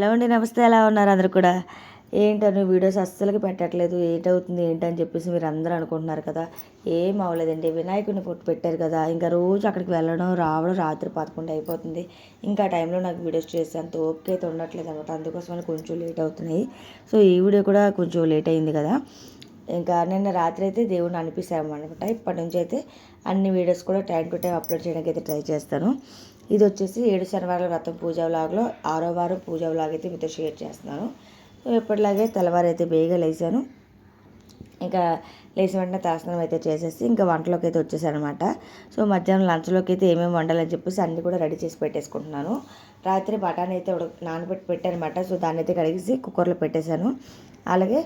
Hello అండి నమస్తే. ఎలా ఉన్నారు అందరు కూడా? ఏంటని వీడియోస్ అస్సలకి పెట్టట్లేదు. ఏంటవుతుంది ఏంటని చెప్పేసి మీరు అందరూ అనుకుంటున్నారు కదా. ఏం అవ్వలేదండి. వినాయకుడిని కొట్టు పెట్టారు కదా. ఇంకా రోజు అక్కడికి వెళ్ళడం రావడం రాత్రి పదకొండు అయిపోతుంది. ఇంకా ఆ టైంలో నాకు వీడియోస్ చేస్తే అంత ఓకే అయితే ఉండట్లేదు అనమాట. అందుకోసమని కొంచెం లేట్ అవుతున్నాయి. సో ఈ వీడియో కూడా కొంచెం లేట్ అయింది కదా. ఇంకా నిన్న రాత్రి అయితే దేవుడిని అనిపిస్తామనమాట ఇప్పటి నుంచి అయితే అన్ని వీడియోస్ కూడా టైం టు టైం అప్లోడ్ చేయడానికి అయితే ట్రై చేస్తాను. ఇది వచ్చేసి ఏడు శనివారాల వ్రతం పూజ వ్లాగ్లో. ఆరో వారం పూజ వ్లాగ్ అయితే మీతో షేర్ చేస్తున్నాను. సో ఎప్పటిలాగే తెల్లవారు అయితే బేగా లేచాను. ఇంకా లేచి వెంటనే తాసనం అయితే చేసేసి ఇంకా వంటలోకి అయితే వచ్చేసానమాట. సో మధ్యాహ్నం లంచ్లోకి అయితే ఏమేమి వండాలని చెప్పేసి అన్నీ కూడా రెడీ చేసి పెట్టేసుకుంటున్నాను. రాత్రి బఠానీ అయితే ఉడక నానబెట్టి పెట్టానమాట. సో దాన్ని అయితే కడిగేసి కుక్కర్లో పెట్టేశాను. అలాగే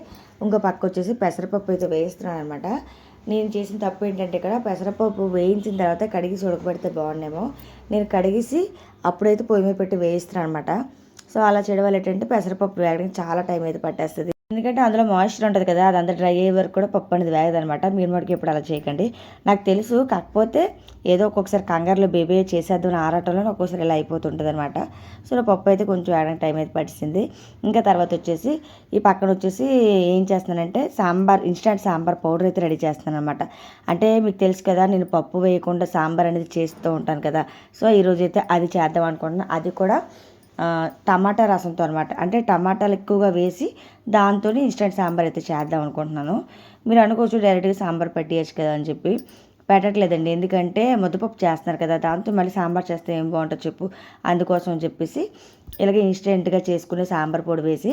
ఇంకో పక్క వచ్చేసి పెసరపప్పు అయితే వేస్తున్నాను అనమాట నేను చేసిన తప్పు ఏంటంటే ఇక్కడ పెసరపప్పు వేయించిన తర్వాత కడిగి ఉడకబెడితే బాగుండేమో. నేను కడిగేసి అప్పుడైతే పొయ్యి మీద పెట్టి వేయిస్తున్నాను అనమాట సో అలా చేయడం వల్ల ఏంటంటే పెసరపప్పు వేయడానికి చాలా టైం అయితే పట్టేస్తుంది. ఎందుకంటే అందులో మాయిశ్చర్ ఉంటుంది కదా అదంతా డ్రై అయ్యే వరకు కూడా పప్పు అనేది వేగదనమాట. మీరు మటుకు ఇప్పుడు అలా చేయకండి. నాకు తెలుసు కాకపోతే ఏదో ఒక్కొక్కసారి కంగారులో బేబీ చేసేద్దాం ఆరాటంలో ఒక్కొక్కసారి ఇలా అయిపోతుంటుంది అనమాట సో పప్పు అయితే కొంచెం వేయడానికి టైం అయితే పట్టింది ఇంకా తర్వాత వచ్చేసి ఈ పక్కన వచ్చేసి ఏం చేస్తున్నానంటే సాంబార్ ఇన్స్టాంట్ సాంబార్ పౌడర్ అయితే రెడీ చేస్తున్నాను అనమాట అంటే మీకు తెలుసు కదా నేను పప్పు వేయకుండా సాంబార్ అనేది చేస్తూ ఉంటాను కదా. సో ఈరోజు అయితే అది చేద్దాం అనుకుంటున్నాను అది కూడా టమాటా రసంతో అనమాట అంటే టమాటాలు ఎక్కువగా వేసి దాంతో ఇన్స్టెంట్ సాంబార్ అయితే చేద్దాం అనుకుంటున్నాను. మీరు అనుకోవచ్చు డైరెక్ట్గా సాంబార్ పెట్టేయచ్చు కదా అని చెప్పి. పెట్టట్లేదండి. ఎందుకంటే ముద్దపప్పు చేస్తున్నారు కదా దాంతో మళ్ళీ సాంబార్ చేస్తే ఏం బాగుంటుంది చెప్పు. అందుకోసం అని చెప్పేసి ఇలాగే ఇన్స్టెంట్గా చేసుకునే సాంబార్ పొడి వేసి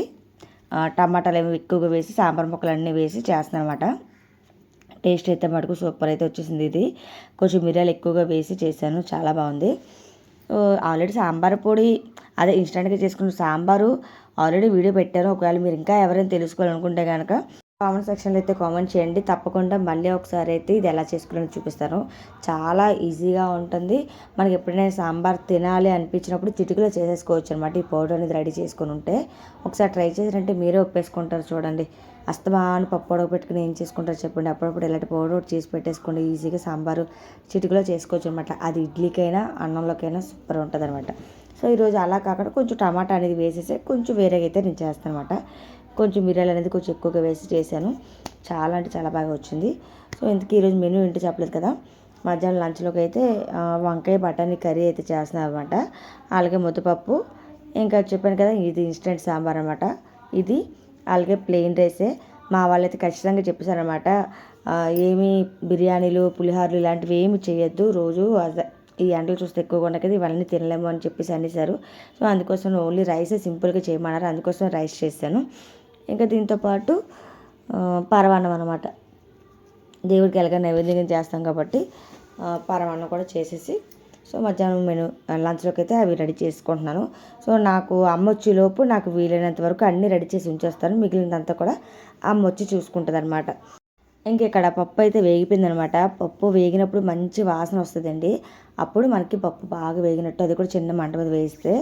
టమాటాలు ఏమి ఎక్కువగా వేసి సాంబార్ ముక్కలు అన్నీ వేసి చేస్తున్నాను అనమాట టేస్ట్ అయితే మటుకు సూపర్ అయితే వచ్చేసింది ఇది. కొంచెం మిరియాలు ఎక్కువగా వేసి చేశాను. చాలా బాగుంది. ఆల్రెడీ సాంబార్ పొడి అదే ఇన్స్టెంట్గా చేసుకున్న సాంబారు ఆల్రెడీ వీడియో పెట్టారు. ఒకవేళ మీరు ఇంకా ఎవరైనా తెలుసుకోవాలనుకుంటే కనుక కామెంట్ సెక్షన్లో అయితే కామెంట్ చేయండి. తప్పకుండా మళ్ళీ ఒకసారి అయితే ఇది ఎలా చేసుకోవాలని చూపిస్తాను. చాలా ఈజీగా ఉంటుంది. మనకి ఎప్పుడైనా సాంబార్ తినాలి అనిపించినప్పుడు చిటికలో చేసేసుకోవచ్చు అనమాట ఈ పౌడర్ అనేది రెడీ చేసుకుని ఉంటే ఒకసారి ట్రై చేసారంటే మీరే ఒప్పేసుకుంటారు చూడండి. అస్తమాను పప్పు పెట్టుకుని ఏం చేసుకుంటారు చెప్పండి. అప్పుడప్పుడు ఇలాంటి పౌడర్ చేసి పెట్టేసుకోండి. ఈజీగా సాంబారు చిటికలో చేసుకోవచ్చు అనమాట అది ఇడ్లీకైనా అన్నంలోకైనా సూపర్ ఉంటుంది అనమాట సో ఈరోజు అలా కాకుండా కొంచెం టమాటా అనేది వేసేసి కొంచెం వేరేగా అయితే నేను చేస్తాను అనమాట కొంచెం మిరియాలు అనేది కొంచెం ఎక్కువగా వేసి చేశాను. చాలా అంటే చాలా బాగా వచ్చింది. సో ఇంతకీ ఈరోజు మెనూ ఏంటో చెప్పలేదు కదా? మధ్యాహ్నం లంచ్లోకి అయితే వంకాయ బఠానీ కర్రీ అయితే చేస్తున్నాను అనమాట అలాగే ముద్దపప్పు ఇంకా చెప్పాను కదా ఇది ఇన్స్టెంట్ సాంబార్ అనమాట ఇది అలాగే ప్లెయిన్ రైసే. మా వాళ్ళైతే ఖచ్చితంగా చెప్పేశారనమాట ఏమి బిర్యానీలు పులిహోరలు ఇలాంటివి ఏమి చేయొద్దు. రోజు ఈ ఎండలు చూస్తే ఎక్కువగా ఉన్నాయి కదా ఇవన్నీ తినలేము అని చెప్పేసి అనేసారు సో అందుకోసం ఓన్లీ రైసే సింపుల్గా చేయమన్నారు. అందుకోసం రైస్ చేశాను. ఇంకా దీంతోపాటు పరవాన్నం అనమాట దేవుడికి ఎలాగ నైవేద్యం చేస్తాం కాబట్టి పరవాన్నం కూడా చేసేసి సో మధ్యాహ్నం నేను లంచ్లోకి అయితే అవి రెడీ చేసుకుంటున్నాను. సో నాకు అమ్మ వచ్చేలోపు నాకు వీలైనంత వరకు అన్నీ రెడీ చేసి ఉంచేస్తాను. మిగిలినంతా కూడా అమ్మ వచ్చి చూసుకుంటుంది అనమాట ఇంక ఇక్కడ పప్పు అయితే వేగిపోయిందనమాట పప్పు వేగినప్పుడు మంచి వాసన వస్తుందండి. అప్పుడు మనకి పప్పు బాగా వేగినట్టు అది కూడా చిన్న మంట మీద వేస్తే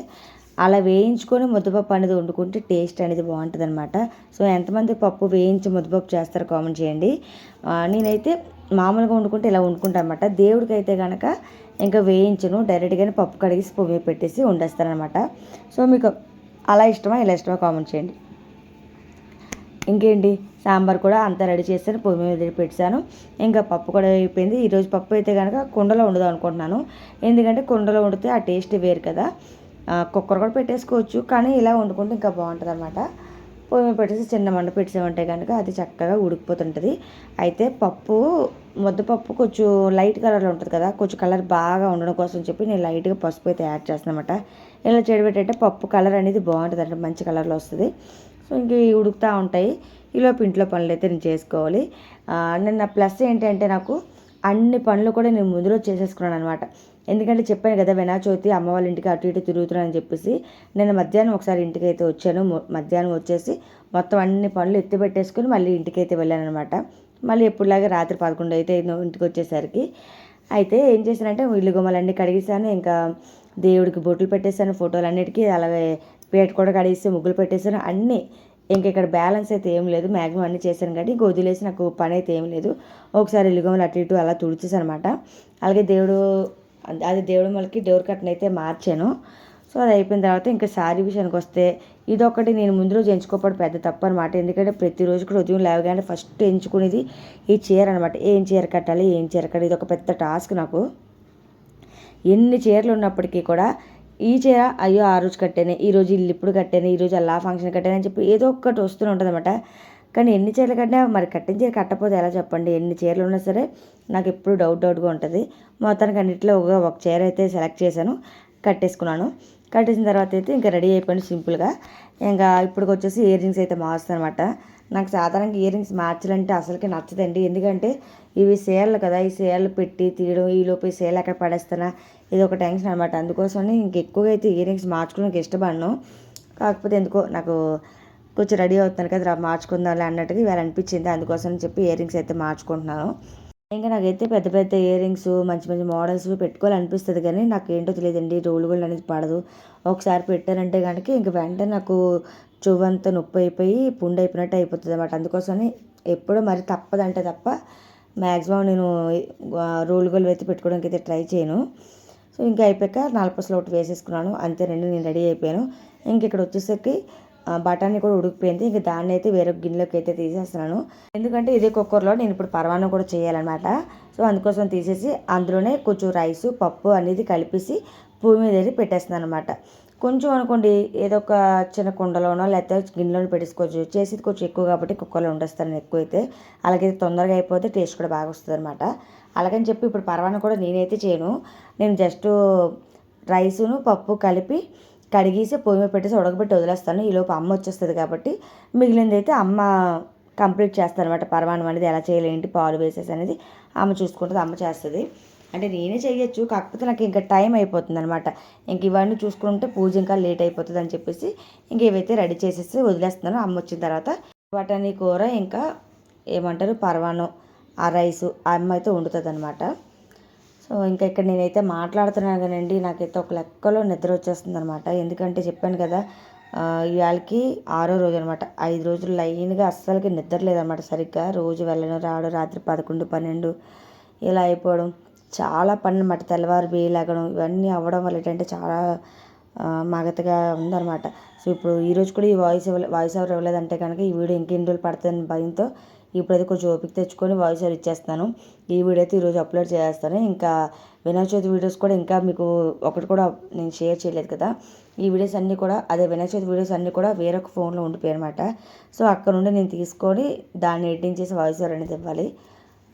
అలా వేయించుకొని ముద్దపప్పు అనేది వండుకుంటే టేస్ట్ అనేది బాగుంటుంది అనమాట సో ఎంతమంది పప్పు వేయించి ముద్దపప్పు చేస్తారు కామెంట్ చేయండి. నేనైతే మామూలుగా వండుకుంటే ఇలా వండుకుంటాను అనమాట దేవుడికి అయితే కనుక ఇంకా వేయించను డైరెక్ట్గానే పప్పు కడిగేసి పొయ్యి పెట్టేసి వండేస్తానమాట సో మీకు అలా ఇష్టమా ఇలా ఇష్టమా కామెంట్ చేయండి. ఇంకేంటి? సాంబార్ కూడా అంతా రెడీ చేస్తాను పొయ్యి మీద పెట్టాను. ఇంకా పప్పు కూడా అయిపోయింది. ఈరోజు పప్పు అయితే కనుక కుండలో వండుదాం అనుకుంటున్నాను. ఎందుకంటే కుండలో వండితే ఆ టేస్ట్ వేరు కదా. కుక్కర్ కూడా పెట్టేసుకోవచ్చు. కానీ ఇలా వండుకుంటే ఇంకా బాగుంటుంది అనమాట పొయ్యి మీద పెట్టేసి చిన్న మంట పెట్టేసామంటే కనుక అది చక్కగా ఉడికిపోతుంటుంది. అయితే పప్పు ముద్దపప్పు కొంచెం లైట్ కలర్లో ఉంటుంది కదా కొంచెం కలర్ బాగా ఉండడం కోసం చెప్పి నేను లైట్గా పసుపు అయితే యాడ్ చేస్తాను అనమాట ఇలా చెడబెట్టంటే పప్పు కలర్ అనేది బాగుంటుంది అంటే మంచి కలర్లో వస్తుంది. సో ఇంక ఉడుకుతూ ఉంటాయి. ఈలోపు ఇంట్లో పనులు అయితే నేను చేసుకోవాలి. నేను నా ప్లస్ ఏంటంటే నాకు అన్ని పనులు కూడా నేను ముందులో చేసేసుకున్నాను అనమాట ఎందుకంటే చెప్పాను కదా వినాయక చవితి అమ్మ వాళ్ళ ఇంటికి అటు ఇటు తిరుగుతున్నానని చెప్పేసి నేను మధ్యాహ్నం ఒకసారి ఇంటికి అయితే వచ్చాను మధ్యాహ్నం వచ్చేసి మొత్తం అన్ని పనులు ఎత్తి పెట్టేసుకుని మళ్ళీ ఇంటికి అయితే వెళ్ళాను అనమాట మళ్ళీ ఎప్పుడులాగా రాత్రి పదకొండు అయితే ఇంటికి వచ్చేసరికి అయితే ఏం చేశానంటే ఇల్లు గుమ్మలన్నీ కడిగేసాను ఇంకా దేవుడికి బొట్లు పెట్టేశాను ఫోటోలన్నిటికీ అలాగే పేట కూడా కడిగేసి ముగ్గులు పెట్టేశాను. అన్నీ ఇంక ఇక్కడ బ్యాలెన్స్ అయితే ఏం లేదు. మ్యాక్సిమం అన్నీ చేశాను కానీ గోధులేసి నాకు పని అయితే ఏం లేదు. ఒకసారి ఇల్లుగమ్మలు అటు ఇటు అలా తుడిచేసాను అనమాట అలాగే దేవుడు అది దేవుడు మళ్ళీ డోర్ కట్ని అయితే మార్చాను. సో అది అయిపోయిన తర్వాత ఇంకా శారీ విషయానికి వస్తే ఇదొకటి నేను ముందు రోజు ఎంచుకోకపోవడం పెద్ద తప్పు అనమాట ఎందుకంటే ప్రతిరోజు కూడా ఉదయం లేవగానే ఫస్ట్ ఎంచుకునేది ఈ చీర అనమాట ఏం చీర కట్టాలి ఏం చీర కట్టాలి ఇది ఒక పెద్ద టాస్క్ నాకు. ఎన్ని చీరలు ఉన్నప్పటికీ కూడా ఈ చీర అయ్యో ఆ రోజు కట్టాను ఈ రోజు ఇల్లు ఇప్పుడు కట్టాను ఈ రోజు అలా ఫంక్షన్ కట్టాను అని చెప్పి ఏదో ఒక్కటి వస్తూనే ఉంటుంది అనమాట కానీ ఎన్ని చీరలు కట్టినా మరి కట్టిన చీర కట్టకపోతే ఎలా చెప్పండి? ఎన్ని చీరలు ఉన్నా సరే నాకు ఎప్పుడు డౌట్ డౌట్గా ఉంటుంది. మొత్తానికి అన్నింటిలో ఒక ఒక చీర అయితే సెలెక్ట్ చేశాను కట్టేసుకున్నాను. కట్టేసిన తర్వాత అయితే ఇంకా రెడీ అయిపోయింది సింపుల్గా ఇంకా ఇప్పుడు వచ్చేసి ఇయర్ రింగ్స్ అయితే మారుస్తాను అనమాట నాకు సాధారణంగా ఇయర్ రింగ్స్ మార్చాలంటే అసలుకి నచ్చదండి. ఎందుకంటే ఇవి సేర్లు కదా ఈ సేర్లు పెట్టి తీయడం ఈలోపు ఈ సేల్ ఎక్కడ పడేస్తానా? ఇది ఒక టెన్షన్ అనమాట. అందుకోసమని ఇంకెక్కువగా అయితే ఇయర్ రింగ్స్ మార్చుకోవడానికి ఇష్టపడను. కాకపోతే ఎందుకో నాకు కొంచెం రెడీ అవుతున్నాను కదా మార్చుకుందాంలే అన్నట్టుగా ఇవాళ అనిపించింది. అందుకోసం చెప్పి ఇయర్ రింగ్స్ అయితే మార్చుకుంటున్నాను. ఇంకా నాకైతే పెద్ద పెద్ద ఇయర్ రింగ్స్ మంచి మంచి మోడల్స్ పెట్టుకోవాలనిపిస్తుంది కానీ నాకు ఏంటో తెలియదండి. రోల్ గోల్డ్ అనేది పడదు. ఒకసారి పెట్టానంటే కనుక ఇంక వెంటనే నాకు చెవంతా నొప్పి అయిపోయి పుండు అయిపోయినట్టు అయిపోతుంది అనమాట అందుకోసమని ఎప్పుడో మరి తప్పదంటే తప్ప మ్యాక్సిమం నేను రోల్ గోల్డ్ అయితే పెట్టుకోవడానికి అయితే ట్రై చేయను. సో ఇంకా అయిపోయాక నలపసలు ఒకటి వేసేసుకున్నాను. అంతేనండి నేను రెడీ అయిపోయాను. ఇంక ఇక్కడ వచ్చేసరికి బఠానీ కూడా ఉడికిపోయింది. ఇంకా దాన్ని అయితే వేరే గిన్నెలోకి అయితే తీసేస్తున్నాను. ఎందుకంటే ఇదే కుక్కర్లో నేను ఇప్పుడు పరమాన్నం కూడా చేయాలన్నమాట. సో అందుకోసం తీసేసి అందులోనే కొంచెం రైస్ పప్పు అనేది కలిపేసి పువ్వు మీద వెళ్ళి పెట్టేస్తున్నాను అనమాట కొంచెం అనుకోండి ఏదో ఒక చిన్న కుండలోనో లేకపోతే గిన్నెలోనో పెట్టేసుకోవచ్చు. చేసేది కొంచెం ఎక్కువ కాబట్టి కుక్కర్లో ఉండేస్తాను ఎక్కువ అయితే అలాగే తొందరగా అయిపోతే టేస్ట్ కూడా బాగా వస్తుంది అనమాట అలాగని చెప్పి ఇప్పుడు పరమాన్నం కూడా నేనైతే చేయను. నేను జస్ట్ రైసును పప్పు కలిపి కడిగేసి పొయ్యి మీద పెట్టేసి ఉడకబెట్టి వదిలేస్తాను. ఈలోపు అమ్మ వచ్చేస్తుంది కాబట్టి మిగిలింది అయితే అమ్మ కంప్లీట్ చేస్తాను అనమాట పరమాణం అనేది ఎలా చేయలేంటి పాలు వేసేసి అనేది అమ్మ చూసుకుంటుంది అమ్మ చేస్తుంది. అంటే నేనే చేయొచ్చు కాకపోతే నాకు ఇంకా టైం అయిపోతుంది అనమాట ఇంక ఇవన్నీ చూసుకుంటే పూజ ఇంకా లేట్ అయిపోతుంది అని చెప్పేసి ఇంక ఇవైతే రెడీ చేసేసి వదిలేస్తున్నాను అమ్మ వచ్చిన తర్వాత వాటని కూర ఇంకా ఏమంటారు పరవానం ఆ రైసు ఆ అమ్మ అయితే వండుతుంది అనమాట సో ఇంకా ఇక్కడ నేనైతే మాట్లాడుతున్నాను కానండి నాకైతే ఒక లెక్కలో నిద్ర వచ్చేస్తుంది అనమాట ఎందుకంటే చెప్పాను కదా ఇవాళకి ఆరో రోజు అనమాట ఐదు రోజులు లైన్గా అస్సలకి నిద్ర లేదనమాట సరిగ్గా. రోజు వెళ్ళడం రావడం రాత్రి పదకొండు పన్నెండు ఇలా అయిపోవడం. చాలా పని అనమాట తెల్లవారు వేయలేగడం ఇవన్నీ అవ్వడం వల్ల ఏంటంటే చాలా మగతగా ఉందన్నమాట. సో ఇప్పుడు ఈరోజు కూడా ఈ వాయిస్ వాయిస్ ఓవర్ ఇవ్వలేదంటే కనుక ఈ వీడియో ఇంకెన్ని రోజులు పడుతుందని భయంతో ఇప్పుడైతే కొంచెం ఓపిక తెచ్చుకొని వాయిస్ ఓవర్ ఇచ్చేస్తాను. ఈ వీడియో అయితే ఈరోజు అప్లోడ్ చేస్తాను. ఇంకా వినాయక చవితి వీడియోస్ కూడా ఇంకా మీకు ఒకటి కూడా నేను షేర్ చేయలేదు కదా. ఈ వీడియోస్ అన్నీ కూడా అదే వినాయక చవితి వీడియోస్ అన్నీ కూడా వేరొక ఫోన్లో ఉండిపోయాయి అనమాట సో అక్కడ నుండి నేను తీసుకొని దాన్ని ఎడిటింగ్ చేసి వాయిస్ ఓవర్ అనేది ఇవ్వాలి.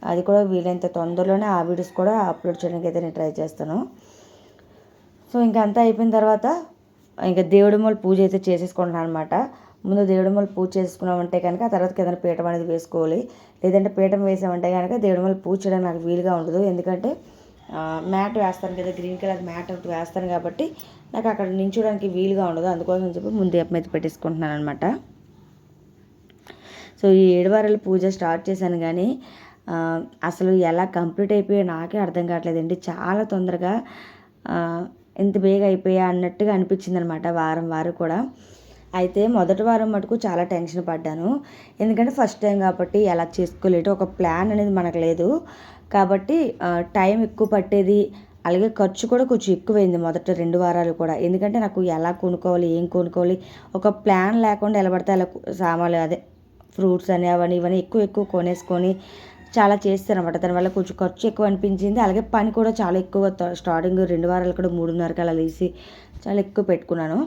అది కూడా వీలైనంత తొందరలోనే ఆ వీడియోస్ కూడా అప్లోడ్ చేయడానికి అయితే నేను ట్రై చేస్తాను. సో ఇంకా అంతా అయిపోయిన తర్వాత ఇంకా దేవుడి మూల పూజ అయితే చేసేసుకుంటున్నాను అనమాట ముందు దేవుడి మూల పూజ చేసుకున్నామంటే కనుక ఆ తర్వాత ఏదైనా పీఠం అనేది వేసుకోవాలి. లేదంటే పీఠం వేసామంటే కనుక దేవుడి మూల పూజ చేయడానికి నాకు వీలుగా ఉండదు. ఎందుకంటే మ్యాట్ వేస్తాను కదా గ్రీన్ కలర్ మ్యాట్ ఒకటి వేస్తాను కాబట్టి నాకు అక్కడ నించోడానికి వీలుగా ఉండదు. అందుకోసం చెప్పి ముందు ఎప్ప మీద పెట్టేసుకుంటున్నాను అనమాట సో ఈ ఏడువారాల పూజ స్టార్ట్ చేశాను కానీ అసలు ఎలా కంప్లీట్ అయిపోయో నాకే అర్థం కావట్లేదండి. చాలా తొందరగా ఎంత బేగా అయిపోయా అన్నట్టుగా అనిపించింది అనమాట వారం వారం కూడా. అయితే మొదటి వారం మటుకు చాలా టెన్షన్ పడ్డాను. ఎందుకంటే ఫస్ట్ టైం కాబట్టి ఎలా చేసుకోలేదు ఒక ప్లాన్ అనేది మనకు లేదు. కాబట్టి టైం ఎక్కువ పట్టేది అలాగే ఖర్చు కూడా కొంచెం ఎక్కువైంది మొదట రెండు వారాలు కూడా. ఎందుకంటే నాకు ఎలా కొనుక్కోవాలి ఏం కొనుక్కోవాలి ఒక ప్లాన్ లేకుండా ఎలా పడితే అలా సామాన్లు అదే ఫ్రూట్స్ అని అవన్నీ ఇవన్నీ ఎక్కువ ఎక్కువ కొనేసుకొని చాలా చేస్తాను అనమాట దానివల్ల కొంచెం ఖర్చు ఎక్కువ అనిపించింది. అలాగే పని కూడా చాలా ఎక్కువ స్టార్టింగ్ రెండు వారాలు కూడా మూడున్నరకి అలా వేసి చాలా ఎక్కువ పెట్టుకున్నాను.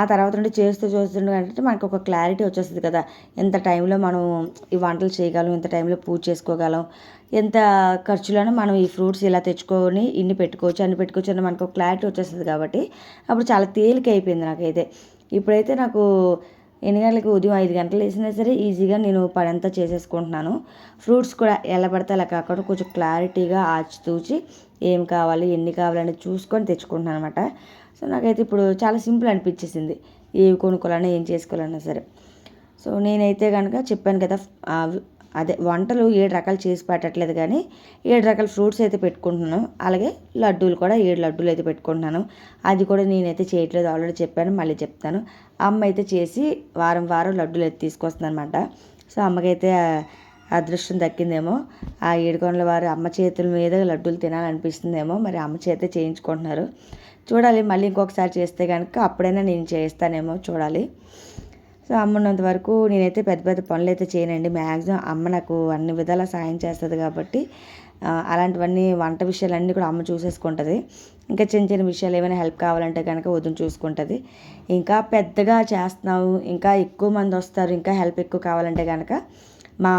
ఆ తర్వాత నుండి చేస్తూ చూస్తుండే అంటే మనకు ఒక క్లారిటీ వచ్చేస్తుంది కదా. ఎంత టైంలో మనం ఈ వంటలు చేయగలం ఎంత టైంలో పూజ చేసుకోగలం ఎంత ఖర్చులోనూ మనం ఈ ఫ్రూట్స్ ఇలా తెచ్చుకొని ఇన్ని పెట్టుకోవచ్చు అన్ని పెట్టుకోవచ్చు అని మనకు ఒక క్లారిటీ వచ్చేస్తుంది కాబట్టి అప్పుడు చాలా తేలిక అయిపోయింది నాకైతే. ఇప్పుడైతే నాకు ఎన్ని గంటలకి ఉదయం ఐదు గంటలు వేసినా సరే ఈజీగా నేను పడంతా చేసేసుకుంటున్నాను. ఫ్రూట్స్ కూడా ఎలా పడితే అలా కాకుండా కొంచెం క్లారిటీగా ఆచితూచి ఏం కావాలి ఎన్ని కావాలని చూసుకొని తెచ్చుకుంటున్నాను అనమాట సో నాకైతే ఇప్పుడు చాలా సింపుల్ అనిపించేసింది. ఏవి కొనుక్కోవాలన్నా ఏం చేసుకోవాలన్నా సరే. సో నేనైతే కనుక చెప్పాను కదా అదే వంటలు ఏడు రకాలు చేసి పెట్టట్లేదు కానీ ఏడు రకాల ఫ్రూట్స్ అయితే పెట్టుకుంటున్నాను. అలాగే లడ్డూలు కూడా ఏడు లడ్డూలు అయితే పెట్టుకుంటున్నాను. అది కూడా నేనైతే చేయట్లేదు ఆల్రెడీ చెప్పాను మళ్ళీ చెప్తాను. అమ్మ అయితే చేసి వారం వారం లడ్డూలు అయితే తీసుకొస్తుంది అనమాట సో అమ్మకైతే అదృష్టం దక్కిందేమో. ఆ ఏడుకొండల వారు అమ్మ చేతుల మీద లడ్డూలు తినాలనిపిస్తుందేమో మరి అమ్మ చేతే చేయించుకుంటున్నారు. చూడాలి మళ్ళీ ఇంకొకసారి చేస్తే కనుక అప్పుడైనా నేను చేస్తానేమో చూడాలి. సో అమ్మ ఉన్నంత వరకు నేనైతే పెద్ద పెద్ద పనులు అయితే చేయనండి. మ్యాక్సిమం అమ్మ నాకు అన్ని విధాలా సాయం చేస్తుంది కాబట్టి అలాంటివన్నీ వంట విషయాలన్నీ కూడా అమ్మ చూసేసుకుంటుంది. ఇంకా చిన్న చిన్న విషయాలు ఏమైనా హెల్ప్ కావాలంటే కనుక వదిన చూసుకుంటుంది. ఇంకా పెద్దగా చేస్తున్నావు ఇంకా ఎక్కువ మంది వస్తారు ఇంకా హెల్ప్ ఎక్కువ కావాలంటే కనుక మా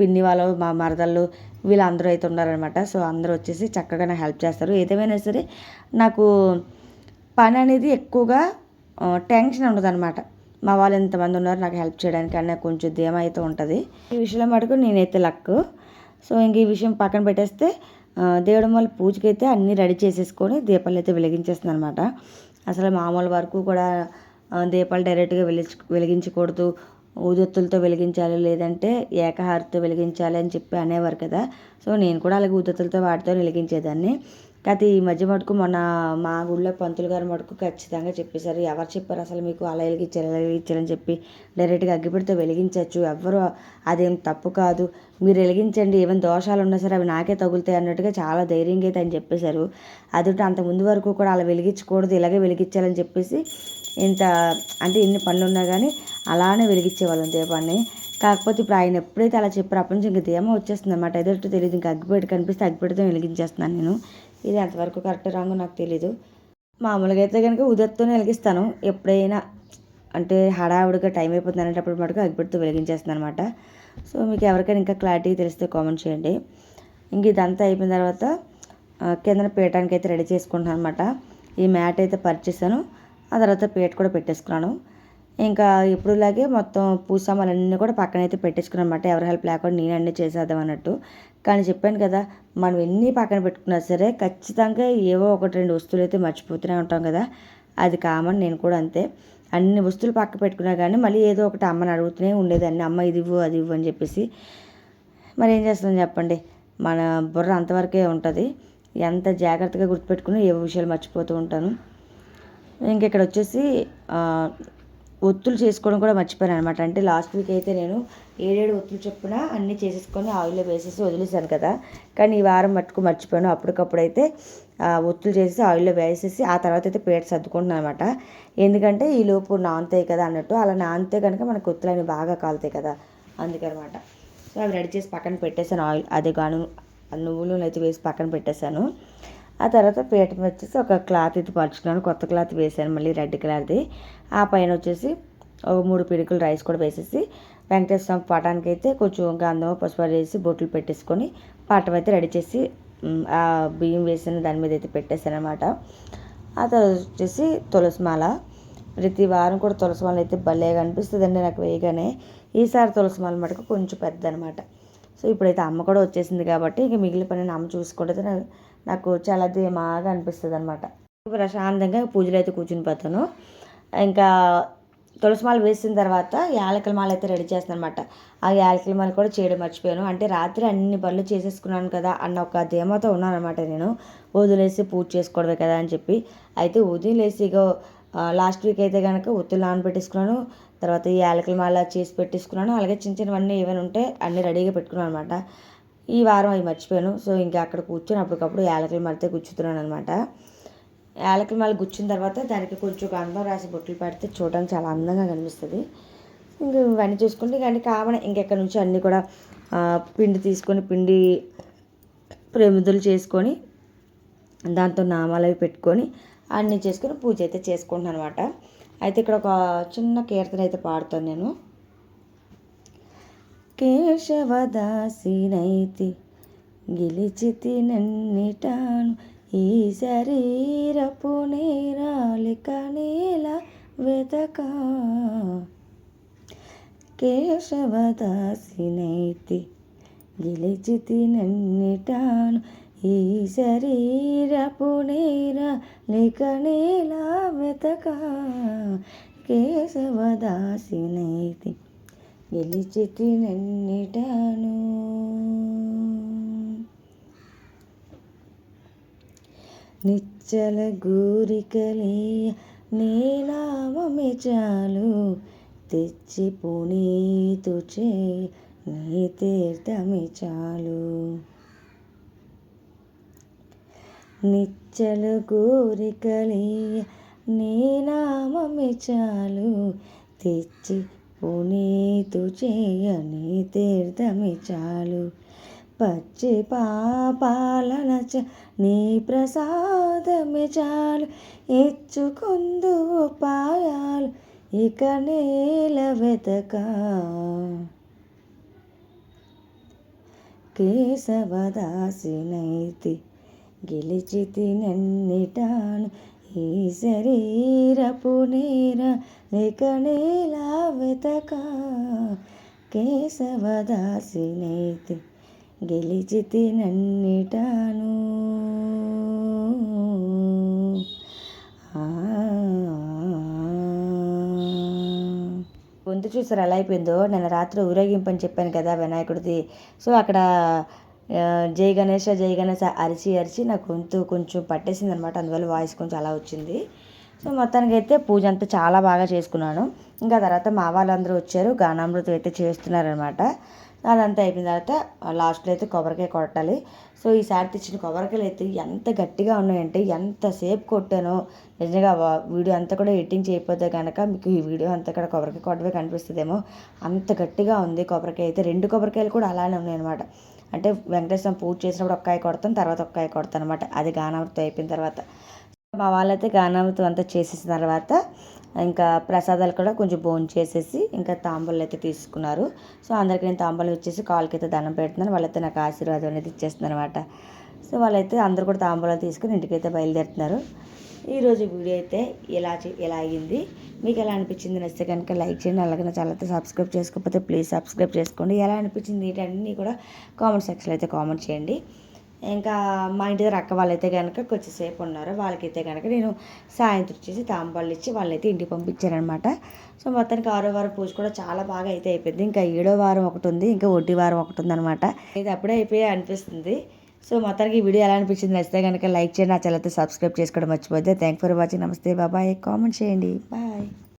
పిన్ని వాళ్ళు మా మరదళ్ళు వీళ్ళందరూ అయితే ఉన్నారనమాట సో అందరూ వచ్చేసి చక్కగా నాకు హెల్ప్ చేస్తారు. ఏదేమైనా సరే నాకు పని అనేది ఎక్కువగా టెన్షన్ ఉండదు అనమాట మా వాళ్ళు ఎంతమంది ఉన్నారు నాకు హెల్ప్ చేయడానికి అనే కొంచెం ధీమా అయితే ఉంటుంది. ఈ విషయంలో మటుకు నేనైతే లక్. సో ఇంక ఈ విషయం పక్కన పెట్టేస్తే దేవుడి వల్ల పూజకి అయితే అన్నీ రెడీ చేసేసుకొని దీపాలు అయితే వెలిగించేస్తుంది అనమాట అసలు మామూలు వరకు కూడా దీపాలు డైరెక్ట్గా వెలిగి వెలిగించకూడదు. ఊదొత్తులతో వెలిగించాలి లేదంటే ఏకహారతో వెలిగించాలి అని చెప్పి అనేవారు కదా. సో నేను కూడా అలాగే ఊదొత్తులతో వాటితో వెలిగించేదాన్ని. కాకపోతే ఈ మధ్య మటుకు మొన్న మా ఊళ్ళో పంతులు గారు మటుకు ఖచ్చితంగా చెప్పేశారు. ఎవరు చెప్పారు అసలు మీకు అలా వెలిగించారు అలా వెలిగించాలని చెప్పి డైరెక్ట్గా అగ్గిపెడితే వెలిగించవచ్చు ఎవరు అదేం తప్పు కాదు. మీరు వెలిగించండి ఏమైనా దోషాలు ఉన్నా సరే అవి నాకే తగులుతాయి అన్నట్టుగా చాలా ధైర్యంగా అయితే అని చెప్పేశారు. అదొకటి అంత ముందు వరకు కూడా అలా వెలిగించకూడదు ఇలాగే వెలిగించాలని చెప్పేసి ఇంత అంటే ఎన్ని పనులు ఉన్నా కానీ అలానే వెలిగించేవాళ్ళం దీపాన్ని కాకపోతే ఇప్పుడు ఆయన ఎప్పుడైతే అలా చెప్పారు అప్పటి నుంచి ఇంకా దేమ వచ్చేస్తుంది అనమాట ఎదుటి తెలియదు. ఇంకా అగ్గిపెట్టి కనిపిస్తే అగ్గిపెడితే వెలిగించేస్తున్నాను నేను. ఇది ఎంతవరకు కరెక్ట్ రంగు నాకు తెలీదు. మామూలుగా అయితే కనుక ఉదత్తోనే వెలిగిస్తాను. ఎప్పుడైనా అంటే హడావుడిగా టైం అయిపోతుంది అనేటప్పుడు మటుకు అగ్గిపెడుతూ వెలిగించేస్తాను అనమాట సో మీకు ఎవరికైనా ఇంకా క్లారిటీ తెలిస్తే కామెంట్ చేయండి. ఇంక ఇదంతా అయిపోయిన తర్వాత కిందన పీయటానికి అయితే రెడీ చేసుకుంటున్నాను అనమాట ఈ మ్యాట్ అయితే పరిచేసాను ఆ తర్వాత పీట కూడా పెట్టేసుకున్నాను. ఇంకా ఇప్పుడులాగే మొత్తం పూసామాలన్నీ కూడా పక్కన అయితే పెట్టేసుకున్నాను అనమాట ఎవరి హెల్ప్ లేకుండా నేను అన్నీ చేసేద్దాం అన్నట్టు. కానీ చెప్పాను కదా మనం ఎన్ని పక్కన పెట్టుకున్నా సరే ఖచ్చితంగా ఏవో ఒకటి రెండు వస్తువులు అయితే మర్చిపోతూనే ఉంటాం కదా. అది కామన్ నేను కూడా అంతే. అన్ని వస్తువులు పక్క పెట్టుకున్నా కానీ మళ్ళీ ఏదో ఒకటి అమ్మని అడుగుతూనే ఉండేదాన్ని. అమ్మ ఇది ఇవ్వు అది ఇవ్వు అని చెప్పేసి. మరి ఏం చేస్తాం చెప్పండి? మన బుర్ర అంతవరకే ఉంటుంది. ఎంత జాగ్రత్తగా గుర్తుపెట్టుకుని ఏ విషయాలు మర్చిపోతూ ఉంటాను. ఇంక ఇక్కడ వచ్చేసి ఒత్తులు చేసుకోవడం కూడా మర్చిపోయాను అనమాట అంటే లాస్ట్ వీక్ అయితే నేను ఏడేడు ఒత్తులు చొప్పున అన్నీ చేసేసుకొని ఆయిల్లో వేసేసి వదిలేసాను కదా. కానీ ఈ వారం మట్టుకు మర్చిపోయాను. అప్పటికప్పుడు అయితే ఒత్తులు చేసి ఆయిల్లో వేసేసి ఆ తర్వాత అయితే పేట సర్దుకుంటున్నాను అనమాట ఎందుకంటే ఈ లోపు నానుతాయి కదా అన్నట్టు. అలా నానితే కనుక మనకు ఒత్తులు అనేవి బాగా కాలుతాయి కదా అందుకనమాట. సో అవి రెడీ చేసి పక్కన పెట్టేశాను ఆయిల్. అదే గాను నువ్వులు అయితే వేసి పక్కన పెట్టేశాను. ఆ తర్వాత పీట మీద వచ్చేసి ఒక క్లాత్ ఇది పరుచుకున్నాను. కొత్త క్లాత్ వేసాను మళ్ళీ రెడ్ కలర్ది. ఆ పైన వచ్చేసి ఒక మూడు పిడికలు రైస్ కూడా వేసేసి వెంకటేశ్వర స్వామి పటానికి అయితే కొంచెం గంధం పసుపు వేసి బొట్లు పెట్టేసుకొని పటం అయితే రెడీ చేసి ఆ బియ్యం వేసిన దాని మీద అయితే పెట్టేశాను అనమాట ఆ తర్వాత వచ్చేసి తులసి మాల. ప్రతి వారం కూడా తులసి మాల అయితే భలేగా కనిపిస్తుందండి నాకు వేయగానే. ఈసారి తులసి మాల మటుకు కొంచెం పెద్ద అనమాట సో ఇప్పుడైతే అమ్మ కూడా వచ్చేసింది కాబట్టి ఇంక మిగిలిన పని అమ్మ చూసుకుంటే నాకు చాలా ధీమాగా అనిపిస్తుంది అనమాట ప్రశాంతంగా పూజలు అయితే కూర్చుని పోతాను. ఇంకా తులసి మాల వేసిన తర్వాత యాలకల మాల అయితే రెడీ చేస్తాను అనమాట ఆ యాలకల మాల కూడా చేయడం మర్చిపోయాను. అంటే రాత్రి అన్ని పనులు చేసేసుకున్నాను కదా అన్న ఒక ధీమాతో ఉన్నాను అనమాట నేను వదిలేసి పూజ చేసుకోవడమే కదా అని చెప్పి. అయితే వదిలేసి ఇక ఇగో లాస్ట్ వీక్ అయితే కనుక ఒత్తులు నానబెట్టేసుకున్నాను తర్వాత ఈ యాలకల మాల చేసి పెట్టేసుకున్నాను. అలాగే చిన్న చిన్నవన్నీ ఏమైనా ఉంటే అన్నీ రెడీగా పెట్టుకున్నాను అనమాట ఈ వారం అవి మర్చిపోయాను. సో ఇంకా అక్కడ కూర్చొని అప్పటికప్పుడు యాలకులు మాలతో గుచ్చుతున్నాను అనమాట యాలకులు మళ్ళీ గుచ్చిన తర్వాత దానికి కొంచెం గంధం రాసి బొట్లు పెడితే చూడడానికి చాలా అందంగా కనిపిస్తుంది. ఇంకా ఇవన్నీ చూసుకుంటే కానీ కామన్ ఇంకెక్కడి నుంచి అన్నీ కూడా పిండి తీసుకొని పిండి ప్రమిదలు చేసుకొని దాంతో నామాలు అవి పెట్టుకొని అన్నీ చేసుకొని పూజ అయితే చేసుకుంటున్నాను అనమాట అయితే ఇక్కడ ఒక చిన్న కీర్తన అయితే పాడుతాను నేను. కేశవదాసినైతి గెలిచితి నన్నిటాను. ఈ శరీరపు నేరాలిక నేల వెతక కేశవదాసినైతి గెలిచితి నన్నిటాను. ఈ శరీరపు నేరాలిక నేల వెతక కేశవదాసినైతి గెలిచితి నన్నిటాను నిచ్చల గూరికలే నీ నామమే చాలు. తెచ్చి పునీతు చే నీ తీర్థమే చాలు. నిచ్చలు కోరికలే నీ నామమే చాలు. తెచ్చి పునీతు చేయని తీర్థమి చాలు. పచ్చి పాపాలన చ నీ ప్రసాదమే చాలు. ఇచ్చుకుందు ఉపాయాలు ఇక నేల వెతక కేశవదాసినైతి గెలిచితి నన్నిటాను ఈ శరీరపు నేర ఇక నేల వెతక కేశవదాసినైతి గెలిచితి నన్నిటాను. గొంతు చూసారు ఎలా అయిపోయిందో? నిన్న రాత్రి ఊరేగింపు అని చెప్పాను కదా వినాయకుడిది. సో అక్కడ జై గణేష జై గణేష అరిచి అరిచి నా గొంతు కొంచెం పట్టేసింది అనమాట అందువల్ల వాయిస్ కొంచెం అలా వచ్చింది. సో మొత్తానికి అయితే పూజ అంతా చాలా బాగా చేసుకున్నాను. ఇంకా తర్వాత మా వాళ్ళందరూ వచ్చారు. గానామృతం అయితే చేస్తున్నారనమాట. అదంతా అయిపోయిన తర్వాత లాస్ట్లో అయితే కొబ్బరికాయ కొట్టాలి. సో ఈసారి తెచ్చిన కొబ్బరికాయలు అయితే ఎంత గట్టిగా ఉన్నాయంటే ఎంతసేపు కొట్టానో. నిజంగా వా- వీడియో అంతా కూడా ఎడిటింగ్ చేయకపోతే కనుక మీకు ఈ వీడియో అంతా కూడా కొబ్బరికాయ కొట్టవే కనిపిస్తుందేమో. అంత గట్టిగా ఉంది కొబ్బరికాయ అయితే. రెండు కొబ్బరికాయలు కూడా అలానే ఉన్నాయి అనమాట అంటే వెంకటేశ్వరం పూజ చేసినప్పుడు ఒక్కాయ కొడతాను తర్వాత ఒక్కాయ కొడతాను అనమాట అది గానామృతం అయిపోయిన తర్వాత. మా వాళ్ళైతే గానామృతం అంతా చేసేసిన తర్వాత ఇంకా ప్రసాదాలు కూడా కొంచెం భోజనం చేసేసి ఇంకా తాంబూలు అయితే తీసుకున్నారు. సో అందరికీ నేను తాంబూలు ఇచ్చేసి కాళ్ళకైతే దండం పెడుతున్నాను. వాళ్ళైతే నాకు ఆశీర్వాదం అనేది ఇచ్చేస్తుంది అనమాట సో వాళ్ళైతే అందరూ కూడా తాంబూలాలు తీసుకుని ఇంటికైతే బయలుదేరుతున్నారు. ఈరోజు వీడియో అయితే ఎలా చే- ఎలా అయ్యింది. మీకు ఎలా అనిపించింది నచ్చితే కనుక లైక్ చేయండి అలాగే నా ఛానల్ సబ్స్క్రైబ్ చేసుకోకపోతే ప్లీజ్ సబ్స్క్రైబ్ చేసుకోండి. ఎలా అనిపించింది ఏంటన్నీ కూడా కామెంట్ సెక్షన్లో అయితే కామెంట్ చేయండి. ఇంకా మా ఇంటి దగ్గర అక్క వాళ్ళైతే కనుక కొంచెంసేపు ఉన్నారు. వాళ్ళకైతే కనుక నేను సాయంత్రం వచ్చేసి తాంబాళ్ళు ఇచ్చి వాళ్ళైతే ఇంటికి పంపించారనమాట. సో మొత్తానికి ఆరో వారం పూజ కూడా చాలా బాగా అయితే అయిపోయింది. ఇంకా ఏడో వారం ఒకటి ఉంది ఇంకా వడ్డీ వారం ఒకటి ఉందన్నమాట ఇది అప్పుడే అయిపోయి అనిపిస్తుంది. సో మొత్తానికి ఈ వీడియో ఎలా అనిపించింది నచ్చితే కనుక లైక్ చేయండి నా ఛానల్ అయితే సబ్స్క్రైబ్ చేసుకోవడం మర్చిపోతే థ్యాంక్ ఫర్ వాచింగ్ నమస్తే బాబాయ్. కామెంట్ చేయండి. బాయ్